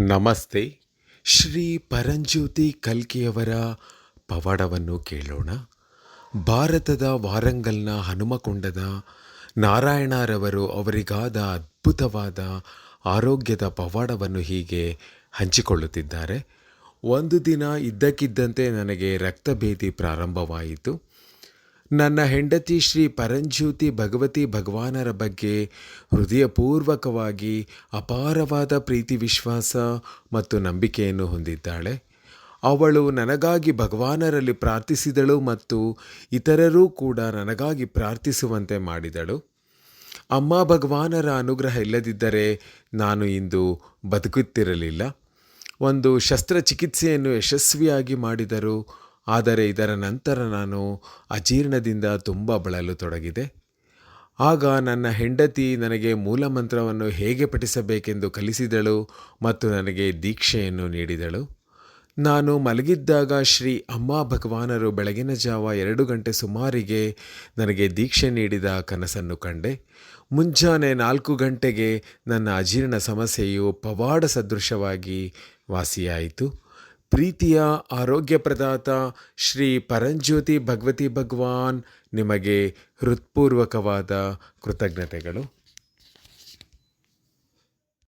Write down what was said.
ನಮಸ್ತೆ. ಶ್ರೀ ಪರಂಜ್ಯೋತಿ ಕಲ್ಕಿಯವರ ಪವಾಡವನ್ನು ಕೇಳೋಣ. ಭಾರತದ ವಾರಂಗಲ್ನ ಹನುಮಕೊಂಡದ ನಾರಾಯಣರವರು ಅವರಿಗಾದ ಅದ್ಭುತವಾದ ಆರೋಗ್ಯದ ಪವಾಡವನ್ನು ಹೀಗೆ ಹಂಚಿಕೊಳ್ಳುತ್ತಿದ್ದಾರೆ. ಒಂದು ದಿನ ಇದ್ದಕ್ಕಿದ್ದಂತೆ ನನಗೆ ರಕ್ತಭೇದಿ ಪ್ರಾರಂಭವಾಯಿತು. ನನ್ನ ಹೆಂಡತಿ ಶ್ರೀ ಪರಂಜ್ಯೋತಿ ಭಗವತಿ ಭಗವಾನರ ಬಗ್ಗೆ ಹೃದಯಪೂರ್ವಕವಾಗಿ ಅಪಾರವಾದ ಪ್ರೀತಿ ವಿಶ್ವಾಸ ಮತ್ತು ನಂಬಿಕೆಯನ್ನು ಹೊಂದಿದ್ದಾಳೆ. ಅವಳು ನನಗಾಗಿ ಭಗವಾನರಲ್ಲಿ ಪ್ರಾರ್ಥಿಸಿದಳು ಮತ್ತು ಇತರರೂ ಕೂಡ ನನಗಾಗಿ ಪ್ರಾರ್ಥಿಸುವಂತೆ ಮಾಡಿದಳು. ಅಮ್ಮ ಭಗವಾನರ ಅನುಗ್ರಹ ಇಲ್ಲದಿದ್ದರೆ ನಾನು ಇಂದು ಬದುಕುತ್ತಿರಲಿಲ್ಲ. ಒಂದು ಶಸ್ತ್ರಚಿಕಿತ್ಸೆಯನ್ನು ಯಶಸ್ವಿಯಾಗಿ ಮಾಡಿದರು. ಆದರೆ ಇದರ ನಂತರ ನಾನು ಅಜೀರ್ಣದಿಂದ ತುಂಬ ಬಳಲು ತೊಡಗಿದೆ ಆಗ ನನ್ನ ಹೆಂಡತಿ ನನಗೆ ಮೂಲಮಂತ್ರವನ್ನು ಹೇಗೆ ಪಠಿಸಬೇಕೆಂದು ಕಲಿಸಿದಳು ಮತ್ತು ನನಗೆ ದೀಕ್ಷೆಯನ್ನು ನೀಡಿದಳು. ನಾನು ಮಲಗಿದ್ದಾಗ ಶ್ರೀ ಅಮ್ಮ ಭಗವಾನರು ಬೆಳಗಿನ ಜಾವ ಎರಡು ಗಂಟೆ ಸುಮಾರಿಗೆ ನನಗೆ ದೀಕ್ಷೆ ನೀಡಿದ ಕನಸನ್ನು ಕಂಡೆ. ಮುಂಜಾನೆ ನಾಲ್ಕು ಗಂಟೆಗೆ ನನ್ನ ಅಜೀರ್ಣ ಸಮಸ್ಯೆಯು ಪವಾಡ ಸದೃಶವಾಗಿ ವಾಸಿಯಾಯಿತು. ಪ್ರೀತಿಯ ಆರೋಗ್ಯ ಪ್ರದಾತ ಶ್ರೀ ಪರಂಜ್ಯೋತಿ ಭಗವತಿ ಭಗವಾನ್ ನಿಮಗೆ ಹೃತ್ಪೂರ್ವಕವಾದ ಕೃತಜ್ಞತೆಗಳು.